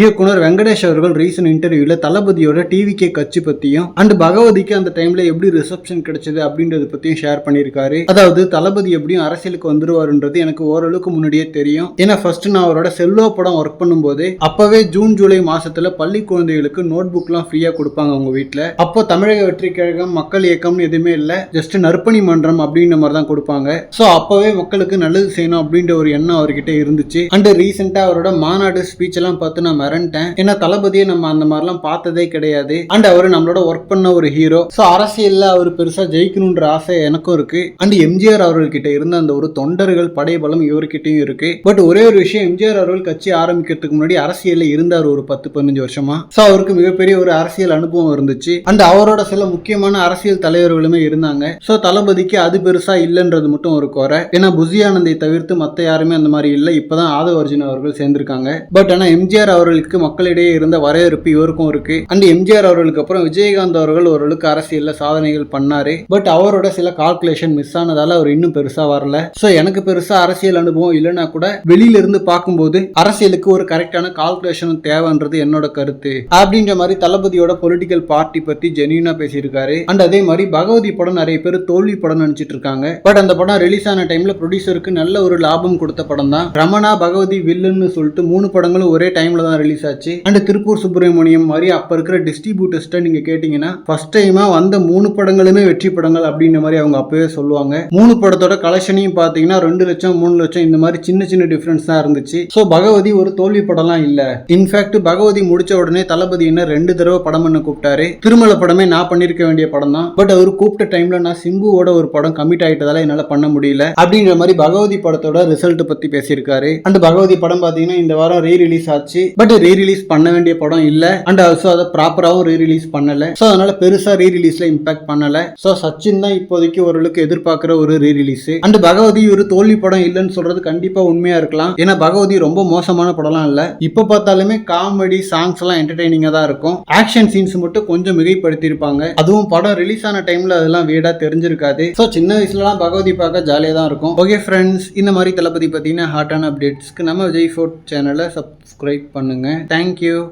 இயக்குனர் வெங்கடேஷ் அவர்கள் ரீசன் இன்டர்வியூல தளபதியோட டிவிகே கட்சி பத்தியும் அண்ட் பகவதிக்கு அந்த டைம்ல எப்படி ரிசப்ஷன் கிடைச்சது அப்படின்றத பத்தியும் ஷேர் பண்ணியிருக்காரு. அதாவது தளபதி எப்படியும் அரசியலுக்கு வந்துருவாருன்றது எனக்கு ஓரளவுக்கு முன்னாடியே தெரியும். ஏன்னா ஃபர்ஸ்ட் நான் அவரோட செல்வா படம் ஒர்க் பண்ணும்போது அப்பவே ஜூன் ஜூலை மாசத்துல பள்ளி குழந்தைகளுக்கு நோட் புக்லாம் ஃப்ரீயா கொடுப்பாங்க அவங்க வீட்டில் அப்போ தமிழக வெற்றி கழகம் மக்கள் இயக்கம்னு எதுவுமே இல்லை. ஜஸ்ட் நற்பணி மன்றம் அப்படின்ற மாதிரி தான் கொடுப்பாங்க. ஸோ அப்பவே மக்களுக்கு நல்லது செய்யணும் அப்படின்ற ஒரு எண்ணம் அவர்கிட்ட இருந்துச்சு. அண்ட் ரீசெண்டா அவரோட மாநாடு ஸ்பீச் எல்லாம் பார்த்து நான் மிரண்டேன் ஏன்னா தளபதியை நம்ம அந்த மாதிரிலாம் பார்த்ததே கிடையாது. அண்ட் அவர் நம்மளோட ஒர்க் பண்ண ஒரு ஹீரோ ஸோ அரசியலில் அவர் பெருசாக ஜெயிக்கணுன்ற ஆசை எனக்கும் இருக்கு. அண்ட் எம்ஜிஆர் அவர்கள்கிட்ட இருந்த அந்த ஒரு தொண்டர்கள் படைபலம் இவர்கிட்டயும் இருக்கு. பட் ஒரே ஒரு விஷயம் எம்ஜிஆர் அவர்கள் கட்சி ஆரம்பிக்கிறதுக்கு முன்னாடி அரசியலில் இருந்தார் ஒரு பத்து பதினஞ்சு வருஷமா. ஸோ அவருக்கு மிகப்பெரிய ஒரு அரசியல் அனுபவம் இருந்துச்சு. அண்ட் அவரோட சில முக்கியமான அரசியல் தலைவர்களுமே இருந்தாங்க. ஸோ தளபதிக்கு அது பெருசா இல்லைன்றது மட்டும் ஒரு குறை. ஏன்னா புஜியானந்தை தவிர்த்து மற்ற யாருமே அந்த மாதிரி இல்லை. இப்போதான் ஆதவ அர்ஜுன் அவர்கள் சேர்ந்திருக்காங்க. பட் ஆனால் எம்ஜிஆர் அவர்களுக்கு மக்களிடையே இருந்த வரவேற்பு இவருக்கும் இருக்கு. அண்ட் எம்ஜிஆர் அவர்களுக்கு அப்புறம் விஜயகாந்த் அவர்கள் ஓரளவுக்கு அரசியல்ல சாதனைகள் பண்ணாரு. பட் அவரோட சில கால்குலேஷன் மிஸ் ஆனதால அவர் இன்னும் பெருசா வரல. ஸோ எனக்கு பெருசா அரசியல் அனுபவம் இல்லைன்னா கூட வெளியில இருந்து பார்க்கும்போது அரசியலுக்கு ஒரு கரெக்டான கால்குலேஷன் தேவைன்றது என்னோட கருத்து. அப்படின்ற மாதிரி தளபதியோட பொலிட்டிக்கல் பார்ட்டி பத்தி ஜெனியூனா பேசியிருக்காரு. அண்ட் அதே மாதிரி பகவதி படம் நிறைய பேர் தோல்வி படம் நினைச்சிட்டு இருக்காங்க. பட் அந்த படம் ரிலீஸ் ஆன டைம்ல ப்ரொடியூசருக்கு நல்ல ஒரு லாபம் கொடுத்த படம் தான் ரமணா பகவதி வில்லுன்னு சொல்லிட்டு மூணு படங்களும் ஒரே டைம்ல தான் ரிலீஸ் ஆச்சு. அண்ட் திருப்பூர் சுப்பிரமணியம் மாதிரி அப்ப இருக்கிற டிஸ்ட்ரிபியூட்டர்ஸ்ட்டை நீங்க கேட்டீங்கன்னா ஃபர்ஸ்ட் டைமாக வந்த மூணு படங்களுமே வெற்றி படங்கள் அப்படின்ற மாதிரி அவங்க அப்பவே சொல்லுவாங்க. மூணு படத்தோட கலெக்ஷனையும் பாத்தீங்கன்னா ரெண்டு லட்சம் மூணு லட்சம் இந்த மாதிரி சின்ன சின்ன டிஃப்ரென்ஸ் தான் இருந்துச்சு. ஸோ பகவதி ஒரு தோல்வி படம்லாம் இல்ல. இன்ஃபேக்ட் பகவதி முடிச்ச உடனே தளபதி என்ன ரெண்டு தடவை படம் பண்ண கூப்பிட்டாரு. திருமலை படமே நான் பண்ணிருக்க வேண்டிய படம் தான். பட் அவர் கூப்பிட்ட டைம்ல நான் சிம்புவோட ஒரு படம் கமிட் ஆகிட்டதால என்னால பண்ண முடியல. அப்படிங்கிற மாதிரி பகவதி படத்தோட ரிசல்ட் பத்தி பேசியிருக்காரு. அண்ட் பகவதி படம் பாத்தீங்கன்னா இந்த வாரம் ரீ ரிலீஸ் ஆச்சு. பட் ரீ ரிலீஸ் பண்ண வேண்டிய படம் இல்ல. அண்ட் ஆல்சோ அதை ப்ராப்பராகவும் ரீ ரிலீஸ் பண்ணல. ஸோ அதனால பெருசா ரீ ரிலீஸ்ல இம்பாக்ட் பண்ணல. ஸோ சச்சின் தான் இப்போதைக்கு ஓரளவுக்கு எதிர்பார்க்கிற ஒரு ரீ ரிலீஸ் அண்ட் பகவதி ஒரு தோல்வி படம் இல்லைன்னு சொல்றது கண்டிப்பா உண்மையா இருக்கலாம். ஏன்னா பகவதி ரொம்ப மோசமான படம்லாம் இல்ல. இப்போ பார்த்தாலுமே காமெடி சாங்ஸ் எல்லாம் என்டர்டைனிங்கா தான் இருக்கும். ஆக்ஷன் சீன்ஸ் மட்டும் கொஞ்சம் மிகைப்படுத்தியிருப்பாங்க. அதுவும் படம் ரிலீஸ் ஆன டைம்ல அதெல்லாம் வீடா தெரிஞ்சிருக்காது. ஸோ சின்ன வயசுலலாம் பகவதி பார்க்க ஜாலியாக தான் இருக்கும். ஓகே ஃப்ரெண்ட்ஸ் இந்த மாதிரி தளபதி பார்த்தீங்கன்னா ஹாட்டான அப்டேட்ஸ்க்கு நம்ம விஜய் ஃபோர்ட் சேனலை சப்ஸ்கிரைப் பண்ணுங்க. தேங்க்யூ